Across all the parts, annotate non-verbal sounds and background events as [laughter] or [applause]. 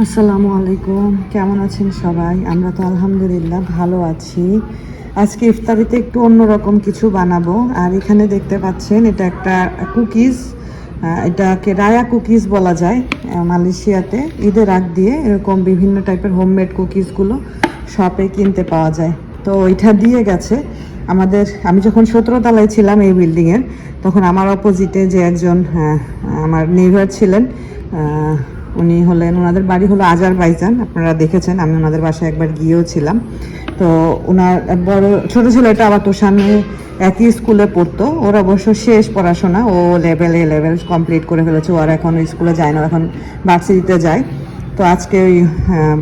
আসসালামু আলাইকুম। কেমন আছেন সবাই? আমরা তো আলহামদুলিল্লাহ ভালো আছি। আজকে ইফতারিতে একটু অন্যরকম কিছু বানাবো। আর এখানে দেখতে পাচ্ছেন, এটা একটা কুকিজ এটাকে রায়া কুকিজ বলা যায় মালয়েশিয়াতে। ঈদের আগ দিয়ে এরকম বিভিন্ন টাইপের হোমমেড কুকিজগুলো শপে কিনতে পাওয়া যায়। তো এটা দিয়ে গেছে। আমাদের, আমি যখন সতেরো তলায় ছিলাম এই বিল্ডিংয়ের, তখন আমার অপোজিটে যে একজন আমার নেইবার ছিলেন উনি হলেন, ওনাদের বাড়ি হলো আজার বাইজান আপনারা দেখেছেন, আমি ওনাদের বাসায় একবার গিয়েও ছিলাম। তো ওনার বড়, ছোট ছেলেটা আবার সামনে একই স্কুলে পড়তো, ওর অবশ্য শেষ পড়াশোনা, O level A level complete করে ফেলেছে, ও আর এখন স্কুলে যায় না এখন ভার্সিটিতে যায়। তো আজকে ওই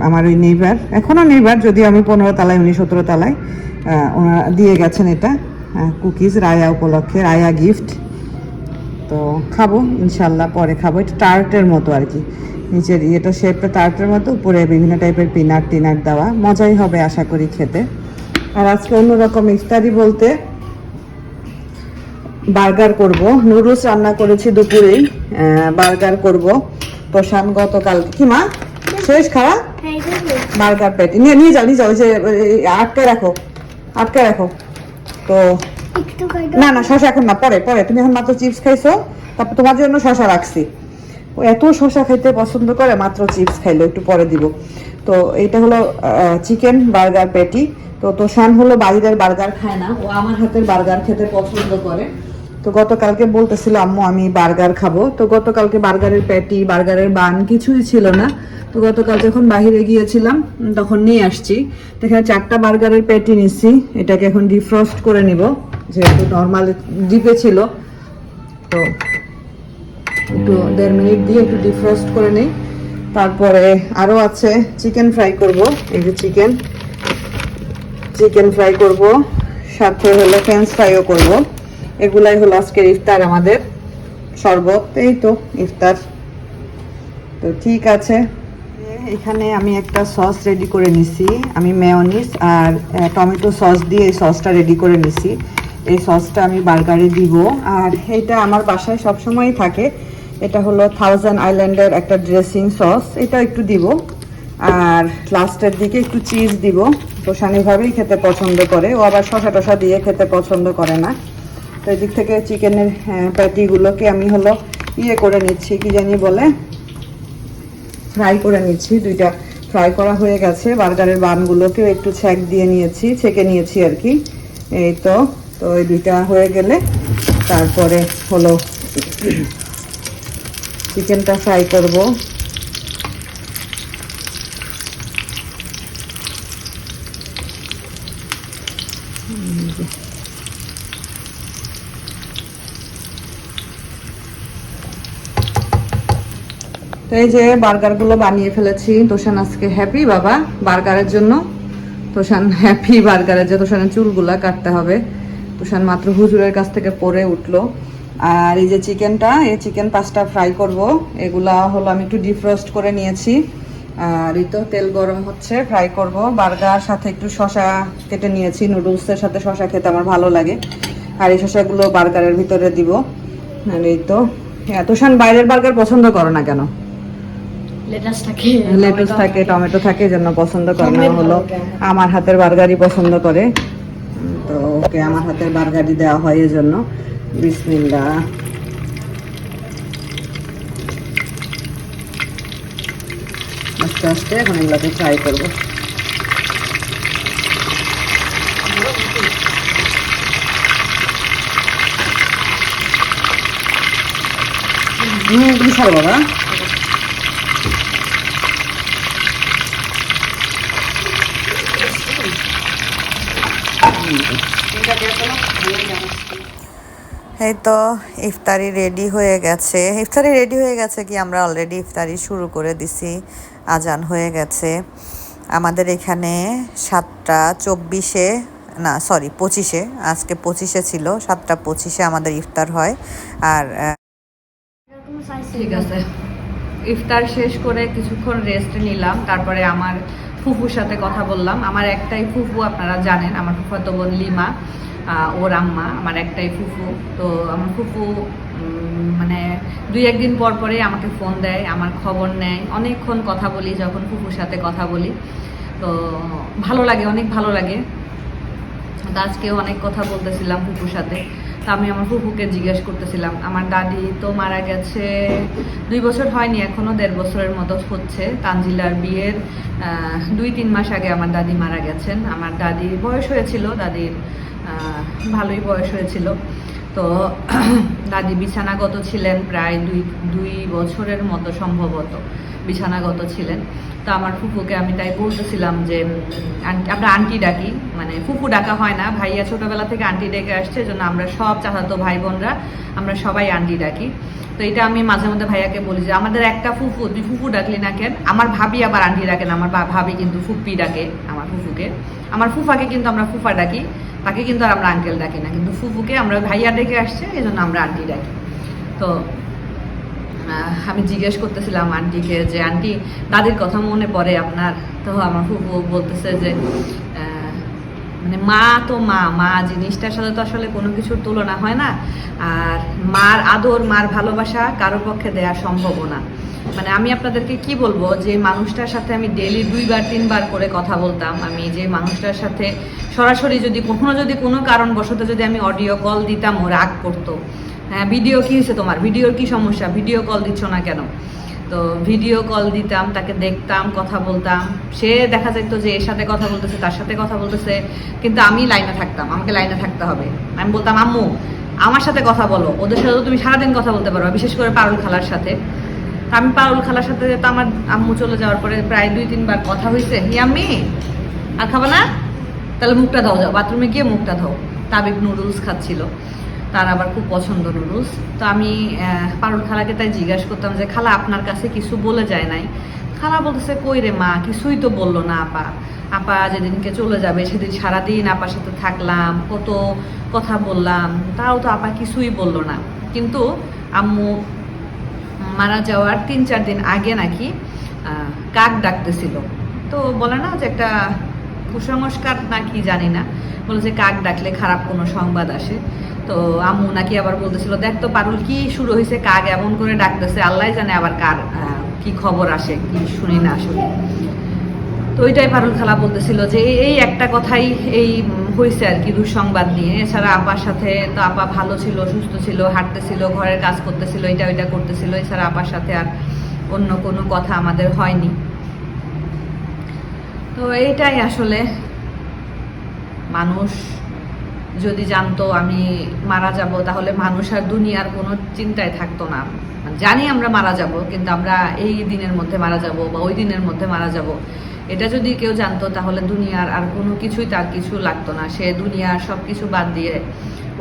আমার ওই নেইবার, এখনও নেইবার যদি আমি পনেরো তালায়, উনি সতেরো তালায় ওনারা দিয়ে গেছেন এটা কুকিজ, রায়া উপলক্ষে, রায়া গিফট। তো খাব, ইনশাল্লাহ পরে খাব, এটা টার্টের মতো আর কি। নিচের ইয়েটা শেপটা টার্টের মতো উপরে বিভিন্ন টাইপের পিনাট টিনাট দেওয়া। মজাই হবে আশা করি খেতে। আর আজকে অন্যরকম ইফতারি বলতে বার্গার করব। নুডলস রান্না করেছি দুপুরেই বার্গার করব। প্রশান গতকাল কি মা? শেষ খাওয়া? বার্গার প্যাটি নিয়ে নিয়ে যাও নিয়ে যাও যে আটকে রাখো। আটকে রাখো। তো না না শশা এখন না পরে পরে। তুমি এখন মাত্র চিপস খাইছো তারপর তোমার জন্য শশা রাখছি। এত শসা খাইতে পছন্দ করে, মাত্র চিপস খাইলো, একটু পরে দিব। তো এটা হলো চিকেন বার্গার প্যাটি তো তোষান হলো বাইরের বার্গার খায় না, ও আমার হাতের বার্গার খেতে পছন্দ করে। তো গতকালকে বলতেছিল, আম্মু, আমি বার্গার খাব। তো গতকালকে বার্গারের প্যাটি বার্গারের বান কিছুই ছিল না। তো গতকাল যখন বাইরে গিয়েছিলাম, তখন নিয়ে আসছি। এখানে চারটা বার্গারের প্যাটি নিচ্ছি এটাকে এখন ডিফ্রস্ট করে নিব, যেহেতু নর্মাল ডিপে ছিল। তো একটু দেড় মিনিট দিয়ে একটু ডিফ্রস্ট করে নিই। তারপরে আরও আছে চিকেন ফ্রাই করব, এই যে চিকেন চিকেন ফ্রাই করব, সাথে হলো ফ্রেঞ্চ ফ্রাইও করব। এগুলাই হলো আজকের ইফতার আমাদের। শরবত, এই তো ইফতার। তো ঠিক আছে। এখানে আমি একটা সস রেডি করে নিছি। আমি মেয়নিস আর টমেটো সস দিয়ে এই সসটা রেডি করে নিছি। এই সসটা আমি বার্গারে দিব। আর এটা আমার বাসায় সবসময়ই থাকে। এটা হলো থাউজেন্ড আইল্যান্ডের একটা ড্রেসিং সস এটা একটু দিব। আর লাস্টের দিকে একটু চিজ দিব। প্রসানিভাবেই খেতে পছন্দ করে, ও আবার শসা টসা দিয়ে খেতে পছন্দ করে না। তো এদিক থেকে চিকেনের প্যাটিগুলোকে আমি হলো ইয়ে করে নিচ্ছি, কি জানি বলে? ফ্রাই করে নিচ্ছি, দুইটা ফ্রাই করা হয়ে গেছে। বার্গারের বানগুলোকেও একটু ছ্যাক দিয়ে নিয়েছি, ছেঁকে নিয়েছি আর কি। এই তো তো এই দুইটা হয়ে গেলে তারপরে হলো চিকেনটা ফ্রাই করব। তো এই যে বার্গারগুলো বানিয়ে ফেলেছি, তোষান আজকে হ্যাপি বাবা, বার্গারের জন্য। তোষান হ্যাপি বার্গারের যে তোষানের চুলগুলা কাটতে হবে। তোষান মাত্র হুজুরের কাছ থেকে পরে উঠল। আর এই যে চিকেনটা এই চিকেন পাঁচটা ফ্রাই করব। এগুলা হলো আমি একটু ডিফ্রস্ট করে নিয়েছি। আর এই তো তেল গরম হচ্ছে ফ্রাই করব। বার্গার সাথে একটু শশা কেটে নিয়েছি নুডলসের সাথে শশা খেতে আমার ভালো লাগে। আর এই শশাগুলো বার্গারের ভিতরে দিব। আর এই তো হ্যাঁ, তোষান বাইরের বার্গার পছন্দ করো না কেন? লেটাস থাকে টমেটো থাকে জন্য পছন্দ করে না হলো। আমার হাতের বার্গারই পছন্দ করে। তো ওকে আমার হাতের বার্গারই দেওয়া হয় এই জন্য। বিসমিল্লা আস্তে আস্তে এখন এগুলোকে ফ্রাই করব। তুমি ছাড়ো এই তো ইফতারি রেডি হয়ে গেছে। ইফতারি রেডি হয়ে গেছে কি আমরা অলরেডি ইফতারি শুরু করে দিছি। আজান হয়ে গেছে। আমাদের এখানে সাতটা চব্বিশে, না সরি পঁচিশে, আজকে পঁচিশে ছিল, সাতটা পঁচিশে আমাদের ইফতার হয়। আর ঠিক আছে। ইফতার শেষ করে কিছুক্ষণ রেস্ট নিলাম, তারপরে আমার ফুফুর সাথে কথা বললাম। আমার একটাই ফুফু আপনারা জানেন, আমার ফুফাতো বোন লিমা। ওর আম্মা, আমার একটাই ফুফু। তো আমার ফুফু মানে দুই একদিন পর পরে আমাকে ফোন দেয়, আমার খবর নেয়। অনেকক্ষণ কথা বলি, যখন ফুফুর সাথে কথা বলি। তো ভালো লাগে, অনেক ভালো লাগে। আজকেও অনেক কথা বলতেছিলাম ফুফুর সাথে। তো আমি আমার ফুফুকে জিজ্ঞেস করতেছিলাম, আমার দাদি তো মারা গেছে দুই বছর হয়নি এখনও দেড় বছরের মতো হচ্ছে। তানজিলার বিয়ের দুই তিন মাস আগে আমার দাদি মারা গেছেন। আমার দাদির বয়স হয়েছিল, দাদির ভালোই বয়স হয়েছিল। তো [clears throat] দাদি বিছানাগত ছিলেন প্রায় দুই দুই বছরের মতো সম্ভবত বিছানাগত ছিলেন। তো আমার ফুফুকে আমি তাই বলতেছিলাম যে আমরা আন্টি ডাকি। মানে ফুফু ডাকা হয় না, ভাইয়া ছোটবেলা থেকে আন্টি ডেকে আসছে জন্য আমরা সব চাচাতো ভাই বোনরা আমরা সবাই আন্টি ডাকি। তো এটা আমি মাঝে মধ্যে ভাইয়াকে বলি যে, আমাদের একটা ফুফু, তুই ফুফু ডাকলি না কেন? আমার ভাবি আবার আন্টি ডাকেন আমার ভাবি কিন্তু ফুপ্পি ডাকে আমার ফুফুকে। আমার ফুফাকে কিন্তু আমরা ফুফা ডাকি। তাকে কিন্তু আর আমরা আঙ্কেল ডাকি না, কিন্তু ফুফুকে আমরা ভাইয়া ডেকে আসছে এই জন্য আমরা আন্টি ডাকি। তো আমি জিজ্ঞেস করতেছিলাম আন্টিকে যে, আন্টি, দাদির কথা মনে পড়ে আপনার? তো আমার ফুফু বলতেছে যে মানে মা তো মা মা জিনিসটার সাথে তো আসলে কোনো কিছুর তুলনা হয় না। আর মার আদর, মার ভালোবাসা কারও পক্ষে দেওয়া সম্ভব না। মানে আমি আপনাদেরকে কি বলব, যে মানুষটার সাথে আমি ডেলি দুইবার, তিনবার করে কথা বলতাম, আমি যে মানুষটার সাথে সরাসরি যদি, কখনো যদি কোনো কারণবশত যদি আমি অডিও কল দিতাম, ও রাগ করতো। হ্যাঁ ভিডিও কি হয়েছে তোমার? ভিডিওর কি সমস্যা? ভিডিও কল দিচ্ছ না কেন? তো ভিডিও কল দিতাম, তাকে দেখতাম, কথা বলতাম। সে দেখা যেত যে এর সাথে কথা বলতেছে, তার সাথে কথা বলতেছে, কিন্তু আমি লাইনে থাকতাম, আমাকে লাইনে থাকতে হবে। আমি বলতাম, আম্মু, আমার সাথে কথা বলো, ওদের সাথে তো তুমি সারাদিন কথা বলতে পারো বিশেষ করে পারুল খালার সাথে। আমি পারুল খালার সাথে তো আমার আম্মু চলে যাওয়ার পরে প্রায় দুই, তিনবার কথা হয়েছে ইয়াম্মি আর খাবা না? তাহলে মুখটা দাও যাও, বাথরুমে গিয়ে মুখটা দাও তাবিব নুডলস খাচ্ছিল। তার আবার খুব পছন্দ নুডলস তো আমি পারুল খালাকে তাই জিজ্ঞাসা করতাম যে, খালা, আপনার কাছে কিছু বলে যায় নাই? খালা বলতেছে, কই রে মা, কিছুই তো বলল না, আপা। আপা যেদিনকে চলে যাবে সেদিন সারাদিন আপার সাথে থাকলাম, কত কথা বললাম, তাও তো আপা কিছুই বলল না। কিন্তু আম্মু মারা যাওয়ার তিন চার দিন আগে নাকি কাক ডাকতেছিল। তো বলে না যে একটা কুসংস্কার নাকি জানি না। বলে যে কাক ডাকলে খারাপ কোনো সংবাদ আসে। তো আম্মু নাকি আবার বলতেছিল, দেখ তো পারুল, কি শুরু হয়েছে কাক এমন করে ডাকতেছে, আল্লাহ জানে আবার কার কি খবর আসে, কি শুনি না শুনি তো ওইটাই পারুল খালা বলতেছিল যে, এই একটা কথাই এই হয়েছে আর কি দুঃসংবাদ নিয়ে। এছাড়া আপার সাথে তো আপা ভালো ছিল, সুস্থ ছিল, হাঁটতেছিল, ঘরের কাজ করতেছিল, এটা ওইটা করতেছিল। এছাড়া আপার সাথে আর অন্য কোনো কথা আমাদের হয়নি। তো এইটাই আসলে মানুষ যদি জানতো আমি মারা যাব, তাহলে মানুষ আর দুনিয়ার কোনো চিন্তায় থাকতো না। জানি আমরা মারা যাব, কিন্তু আমরা এই দিনের মধ্যে মারা যাব বা ওই দিনের মধ্যে মারা যাব। এটা যদি কেউ জানতো, তাহলে দুনিয়ার আর কোনো কিছুই তার কিছু লাগতো না। সে দুনিয়ার সব কিছু বাদ দিয়ে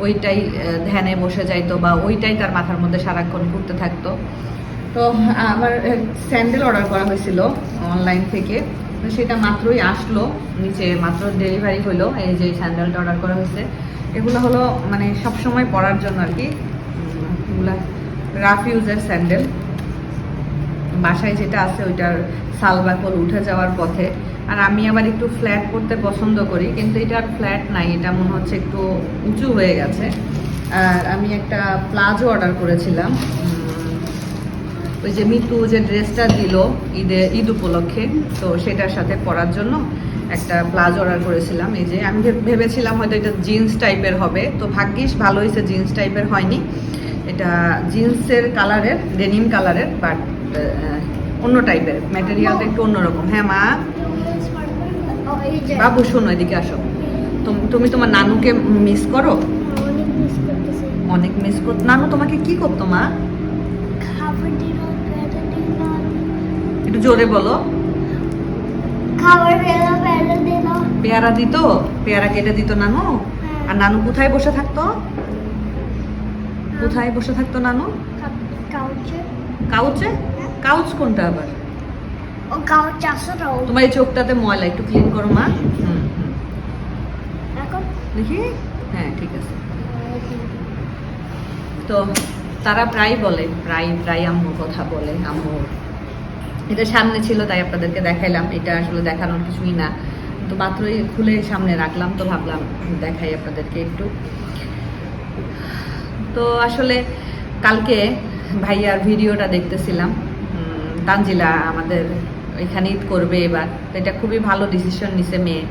ওইটাই ধ্যানে বসে যাইতো বা ওইটাই তার মাথার মধ্যে সারাক্ষণ ঘুরতে থাকতো। তো আমার স্যান্ডেল অর্ডার করা হয়েছিল অনলাইন থেকে। সেটা মাত্রই আসলো, নিচে মাত্র ডেলিভারি হলো, এই যে স্যান্ডেলটা অর্ডার করা হয়েছে। এগুলো হলো মানে সব সময় পরার জন্য আর কি রাফ ইউজের স্যান্ডেল বাসায় যেটা আছে ওইটার সালবাকল উঠে যাওয়ার পথে। আর আমি আবার একটু ফ্ল্যাট পরতে পছন্দ করি, কিন্তু এটা ফ্ল্যাট নাই, এটা মনে হচ্ছে একটু উঁচু হয়ে গেছে। আর আমি একটা প্লাজো অর্ডার করেছিলাম ওই যে মিতু যে ড্রেসটা দিল ঈদে ঈদ উপলক্ষে তো সেটার সাথে পরার জন্য একটা প্লাজো অর্ডার করেছিলাম। এই যে আমি ভেবেছিলাম হয়তো এটা জিন্স টাইপের হবে তো ভাগ্যিস ভালো হয়েছে জিন্স টাইপের হয়নি। এটা জিন্সের কালারের ডেনিম কালারের বাট অন্য টাইপের। ম্যাটেরিয়ালটা একটু অন্যরকম। হ্যাঁ মা? বাবু শোনো এদিকে আসো। তুম- তুমি তোমার নানুকে মিস করো? অনেক মিস করতেছি। অনেক মিস কর নানু তোমাকে কি করতো মা? একটু জোরে বলো। খাবার পেয়ারা দিত? পেয়ারা কেটে দিত নানু? আর নানু কোথায় বসে থাকতো? কোথায় বসে থাকতো নানু? কাউচে। কাউচে? কাউচ কোনটা আবার? ও কাউচ আছে তোমার এই চোখটাতে ময়লা একটু ক্লিন করো মা। দেখি? হ্যাঁ ঠিক আছে। তো তারা প্রায় বলে, প্রায় প্রায় আম্মু কথা বলে আম্মু এটা সামনে ছিল, তাই আপনাদেরকে দেখাইলাম। এটা আসলে দেখানোর কিছুই না। তো মাত্রই খুলে সামনে রাখলাম, তো ভাবলাম দেখাই আপনাদেরকে একটু। তো আসলে কালকে ভাইয়ার ভিডিওটা দেখতেছিলাম। তানজিলা আমাদের এখানে ঈদ করবে, এবার। এটা খুবই ভালো ডিসিশন নিছে মেয়ে।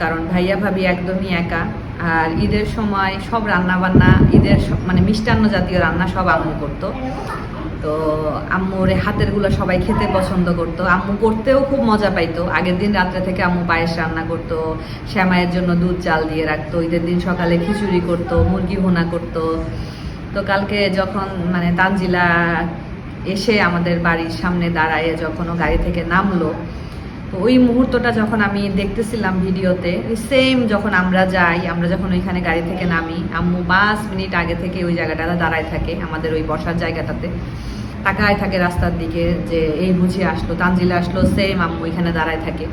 কারণ ভাইয়া ভাবি একদমই একা। আর ঈদের সময় সব রান্না বান্না ঈদের মানে মিষ্টান্ন জাতীয় রান্না সব আম্মু করতো। তো আম্মুর এই হাতেরগুলো সবাই খেতে পছন্দ করতো। আম্মু করতেও খুব মজা পাইতো। আগের দিন রাত্রে থেকে আম্মু পায়েস রান্না করতো শ্যামায়ের জন্য দুধ চাল দিয়ে রাখতো, ঈদের দিন সকালে খিচুড়ি করতো, মুরগি ভুনা করতো। তো কালকে যখন মানে তানজিলা এসে আমাদের বাড়ির সামনে দাঁড়ায় যখন গাড়ি থেকে নামলো ওই মুহূর্তটা যখন আমি দেখতেছিলাম ভিডিওতে সেম যখন আমরা যাই, আমরা যখন ওইখানে গাড়ি থেকে নামি, আম্মু পাঁচ মিনিট আগে থেকে ওই জায়গাটাতে দাঁড়ায় থাকে, আমাদের ওই বসার জায়গাটাতে। তাকায় থাকে রাস্তার দিকে যে এই বুঝি আসলো, তানজিলা আসলো সেম আম্মু এখানে দাঁড়ায় থাকে।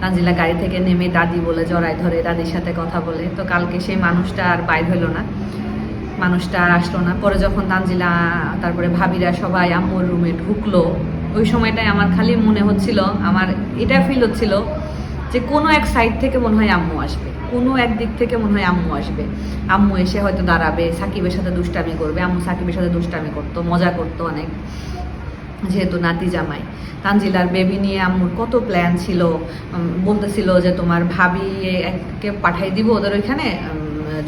তানজিলা গাড়ি থেকে নেমে দাদি বলে, জড়ায় ধরে, দাদির সাথে কথা বলে। তো কালকে সেই মানুষটা আর বাইর হলো না। মানুষটা আর আসলো না। পরে যখন তানজিলা, তারপরে ভাবিরা সবাই আম্মুর রুমে ঢুকলো ওই সময়টায় আমার খালি মনে হচ্ছিল, আমার এটা ফিল হচ্ছিল যে কোনো এক সাইড থেকে মনে হয় আম্মু আসবে, কোনো এক দিক থেকে মনে হয় আম্মু আসবে। আম্মু এসে হয়তো দাঁড়াবে, সাকিবের সাথে দুষ্টামি করবে, আম্মু সাকিবের সাথে দুষ্টামি করতো, মজা করতো অনেক, যেহেতু নাতি জামাই। তানজিলার বেবি নিয়ে আম্মুর কত প্ল্যান ছিল বলতেছিল যে তোমার ভাবি কে পাঠাই দিব ওদের ওইখানে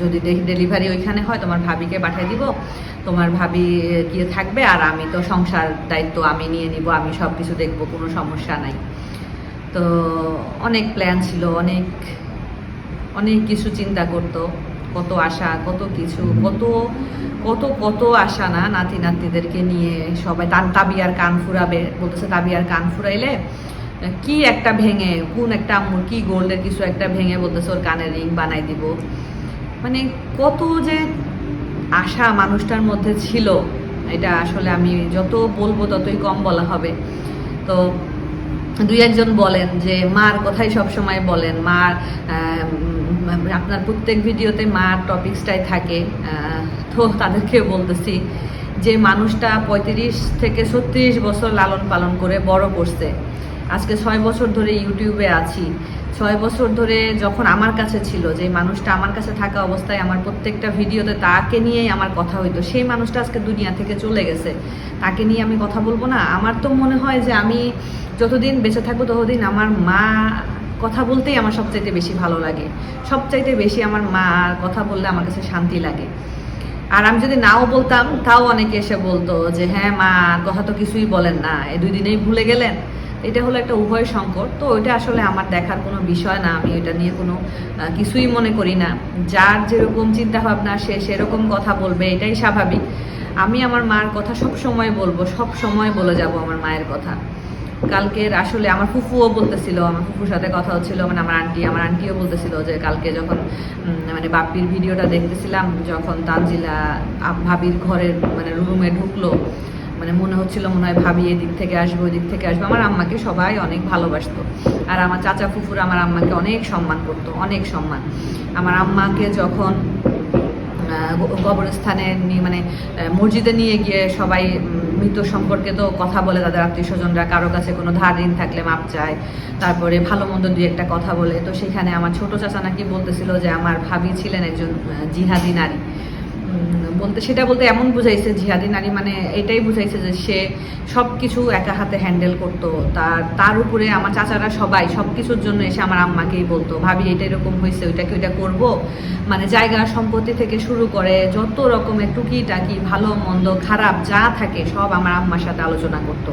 যদি ডেলিভারি ওইখানে হয়, তোমার ভাবিকে পাঠিয়ে দিব। তোমার ভাবি গিয়ে থাকবে, আর আমি তো সংসার দায়িত্ব আমি নিয়ে নিব, আমি সব কিছু দেখব, কোনো সমস্যা নাই। তো অনেক প্ল্যান ছিল, অনেক অনেক কিছু চিন্তা করতো, কত আশা, কত কিছু, কত কত কত আশা না নাতি নাতনিদেরকে নিয়ে সবাই তান তাবিয়ার কান ফুরাবে, বলতেছে তাবিয়ার কান ফুরাইলে, কি একটা ভেঙে, কোন একটা আম্মুর কি গোল্ডের কিছু একটা ভেঙে বলতেছে, ওর কানের রিং বানাই দিব। মানে কত যে আশা মানুষটার মধ্যে ছিল, এটা আসলে আমি যত বলব ততই কম বলা হবে। তো দুই একজন বলেন যে, মার কথাই সব সময় বলেন, মার আপনার প্রত্যেক ভিডিওতে মার টপিক্সটাই থাকে। তো তাদেরকে বলতেছি যে, মানুষটা পঁয়ত্রিশ থেকে ছত্রিশ বছর লালন পালন করে বড় করছে। আজকে ছয় বছর ধরে ইউটিউবে আছি। ছয় বছর ধরে যখন আমার কাছে ছিল, যে মানুষটা আমার কাছে থাকা অবস্থায় আমার প্রত্যেকটা ভিডিওতে তাকে নিয়েই আমার কথা হইতো। সেই মানুষটা আজকে দুনিয়া থেকে চলে গেছে। তাকে নিয়ে আমি কথা বলব না। আমার তো মনে হয় যে আমি যতদিন বেঁচে থাকব ততদিন আমার মা কথা বলতেই আমার সবচাইতে বেশি ভালো লাগে। সবচাইতে বেশি আমার মা কথা বললে আমার কাছে শান্তি লাগে। আর আমি যদি নাও বলতাম, তাও অনেকে এসে বলতো যে হ্যাঁ মা, কথা তো কিছুই বলেন না। এই দুই দিনেই ভুলে গেলেন? এটা হলো একটা উভয় সংকট। তো ওইটা আসলে আমার দেখার কোনো বিষয় না, আমি ওইটা নিয়ে কোনো কিছুই মনে করি না। যার যেরকম চিন্তাভাবনা, সে সেরকম কথা বলবে, এটাই স্বাভাবিক। আমি আমার মার কথা সব সময় বলব সব সময় বলে যাব আমার মায়ের কথা। কালকের আসলে আমার ফুফুও বলতেছিল, আমার ফুফুর সাথে কথা হচ্ছিল মানে আমার আন্টি, আমার আন্টিও বলতেছিল যে কালকে যখন মানে বাপির ভিডিওটা দেখতেছিলাম, যখন তানজিলা ভাবির ঘরের মানে রুমে ঢুকলো মানে মনে হচ্ছিল মনে হয় ভাবি এদিক থেকে আসব ওই থেকে আসব। আমার আম্মাকে সবাই অনেক ভালোবাসতো। আর আমার চাচা ফুফুর আমার আম্মাকে অনেক সম্মান করতো, অনেক সম্মান। আমার আম্মাকে যখন কবরস্থানে মানে মসজিদে নিয়ে গিয়ে সবাই মৃত সম্পর্কে তো কথা বলে তাদের আত্মীয় স্বজনরা কারও কাছে কোনো ধার ঋণ থাকলে মাপ চায়, তারপরে ভালো মন্দ দুই একটা কথা বলে। তো সেখানে আমার ছোট চাচা নাকি বলতেছিল যে, আমার ভাবি ছিলেন একজন জিহাদি নারী। বলতে, সেটা বলতে এমন বুঝাইছে জিহাদি নারী মানে এটাই বুঝাইছে যে সে সব কিছু একা হাতে হ্যান্ডেল করতো। তার তার উপরে আমার চাচারা সবাই সব কিছুর জন্য এসে আমার আম্মাকেই বলতো, ভাবি এটা এরকম হয়েছে, ওইটা কি ওইটা করব? মানে জায়গা সম্পত্তি থেকে শুরু করে যত রকমের টুকিটাকি ভালো, মন্দ, খারাপ যা থাকে, সব আমার আম্মার সাথে আলোচনা করতো।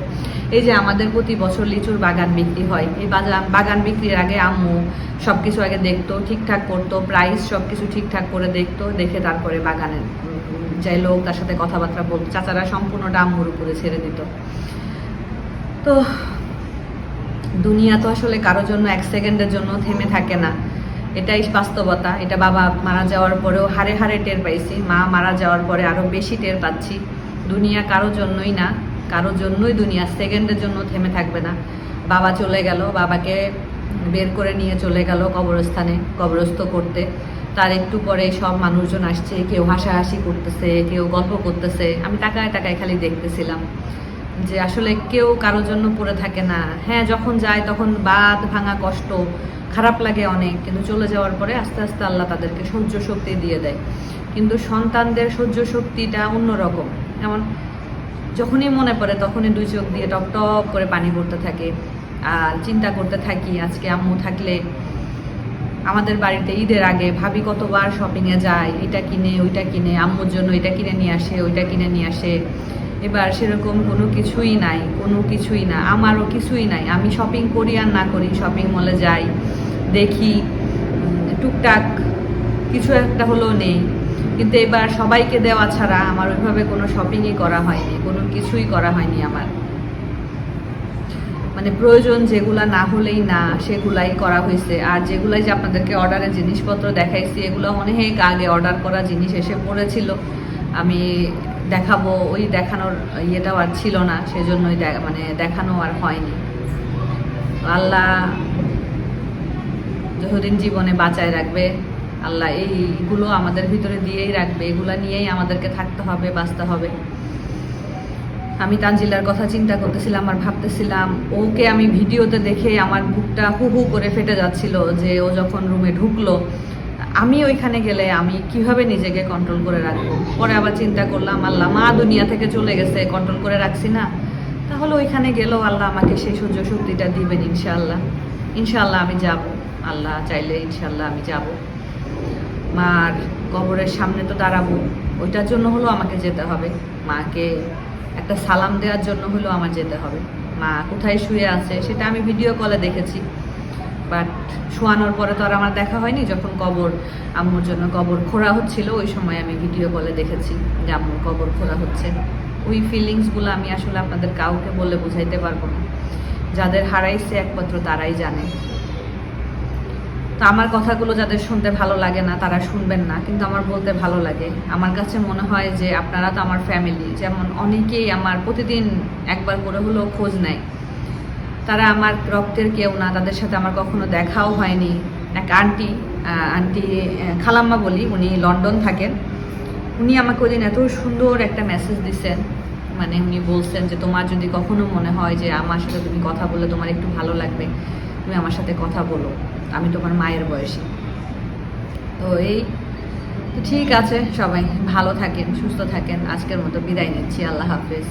এই যে আমাদের প্রতি বছর লিচুর বাগান বিক্রি হয়, এই বাগান বাগান বিক্রির আগে আম্মু সব কিছু আগে দেখতো, ঠিকঠাক করতো প্রাইস সব কিছু ঠিকঠাক করে দেখতো, দেখে তারপরে বাগানের লোক তার সাথে কথাবার্তা বলতো চাচারা সম্পূর্ণটা আম্মুর উপরে ছেড়ে দিত। তো দুনিয়া তো আসলে কারোর জন্য এক সেকেন্ডের জন্য থেমে থাকে না। এটাই বাস্তবতা। এটা বাবা মারা যাওয়ার পরেও হারে হারে টের পাইছি। মা মারা যাওয়ার পরে আরও বেশি টের পাচ্ছি। দুনিয়া কারোর জন্যই না, কারোর জন্যই দুনিয়া সেকেন্ডের জন্য থেমে থাকবে না। বাবা চলে গেল, বাবাকে বের করে নিয়ে চলে গেল কবরস্থানে, কবরস্থ করতে। তার একটু পরে সব মানুষজন আসছে, কেউ হাসাহাসি করতেছে, কেউ গল্প করতেছে। আমি টাকায় টাকায় খালি দেখতেছিলাম যে আসলে কেউ কারোর জন্য পড়ে থাকে না। হ্যাঁ যখন যায় তখন বাদ, ভাঙা কষ্ট, খারাপ লাগে অনেক, কিন্তু চলে যাওয়ার পরে আস্তে আস্তে আল্লাহ তাদেরকে সহ্য শক্তি দিয়ে দেয়। কিন্তু সন্তানদের সহ্য শক্তিটা অন্যরকম। এমন যখনই মনে পড়ে তখনই দুই চোখ দিয়ে টপ টপ করে পানি পড়তে থাকে। আর চিন্তা করতে থাকি, আজকে আম্মু থাকলে আমাদের বাড়িতে ঈদের আগে, ভাবি কতবার শপিংয়ে যায়? এটা কিনে, ওইটা কিনে, আম্মুর জন্য এটা কিনে নিয়ে আসে, ওইটা কিনে নিয়ে আসে। এবার সেরকম কোনো কিছুই নাই, কোনো কিছুই না, আমারও কিছুই নাই। আমি শপিং করি আর না করি শপিং মলে যাই, দেখি টুকটাক কিছু একটা হলেও নেই। কিন্তু এবার সবাইকে দেওয়া ছাড়া আমার ওইভাবে কোনো শপিংই করা হয়নি, কোনো কিছুই করা হয়নি আমার। মানে প্রয়োজন যেগুলা না হলেই না সেগুলাই করা হয়েছে। আর যেগুলাই যে আপনাদেরকে অর্ডারের জিনিসপত্র দেখাইছি, এগুলো অনেক আগে অর্ডার করা জিনিস এসে পড়েছিল। আমি দেখাবো, ওই দেখানোর ইয়েটাও আর ছিল না, সেজন্যই মানে দেখানো আর হয়নি। আল্লাহ যতদিন জীবনে বাঁচায় রাখবে, আল্লাহ এইগুলো আমাদের ভিতরে দিয়েই রাখবে। এগুলা নিয়েই আমাদেরকে থাকতে হবে, বাঁচতে হবে। আমি তানজিলার কথা চিন্তা করতেছিলাম আর ভাবতেছিলাম, ওকে আমি ভিডিওতে দেখে আমার বুকটা হু হু করে ফেটে যাচ্ছিল যে ও যখন রুমে ঢুকলো, আমি ওইখানে গেলে আমি কীভাবে নিজেকে কন্ট্রোল করে রাখব? পরে আবার চিন্তা করলাম, আল্লাহ মা দুনিয়া থেকে চলে গেছে কন্ট্রোল করে রাখছি না। তাহলে ওইখানে গেলেও আল্লাহ আমাকে সেই সুযোগ শক্তিটা দিবেন ইনশাআল্লাহ। ইনশাআল্লাহ আমি যাব। আল্লাহ চাইলে ইনশাআল্লাহ আমি যাব। মার কবরের সামনে তো দাঁড়াবো। ওইটার জন্য হলো আমাকে যেতে হবে। মাকে একটা সালাম দেওয়ার জন্য হলো আমার যেতে হবে। মা কোথায় শুয়ে আছে সেটা আমি ভিডিও কলে দেখেছি। বাট শোয়ানোর পরে তো আর আমার দেখা হয়নি, যখন কবর, আম্মুর জন্য কবর খোঁড়া হচ্ছিল, ওই সময় আমি ভিডিও কলে দেখেছি যে আম্মুর কবর খোঁড়া হচ্ছে। ওই ফিলিংসগুলো আমি আসলে আপনাদের কাউকে বলে বোঝাইতে পারব না। যাদের হারাইছে একমাত্র তারাই জানে। তো আমার কথাগুলো যাদের শুনতে ভালো লাগে না, তারা শুনবেন না, কিন্তু আমার বলতে ভালো লাগে। আমার কাছে মনে হয় যে আপনারা তো আমার ফ্যামিলি যেমন অনেকেই আমার প্রতিদিন একবার করে হলেও খোঁজ নেয়। তারা আমার রক্তের কেউ না, তাদের সাথে আমার কখনো দেখাও হয়নি। এক আন্টি আন্টি খালাম্মা বলি, উনি লন্ডন থাকেন। উনি আমাকে ওই দিন এত সুন্দর একটা মেসেজ দিছেন। মানে উনি বলছেন যে, তোমার যদি কখনো মনে হয় যে, আমার সাথে তুমি কথা বললে তোমার একটু ভালো লাগবে। তুমি আমার সাথে কথা বলো। আমি তোমার মায়ের বয়সী। তো এই ঠিক আছে সবাই, ভালো থাকেন, সুস্থ থাকেন। আজকের মতো বিদায় নিচ্ছি, আল্লাহ হাফেজ।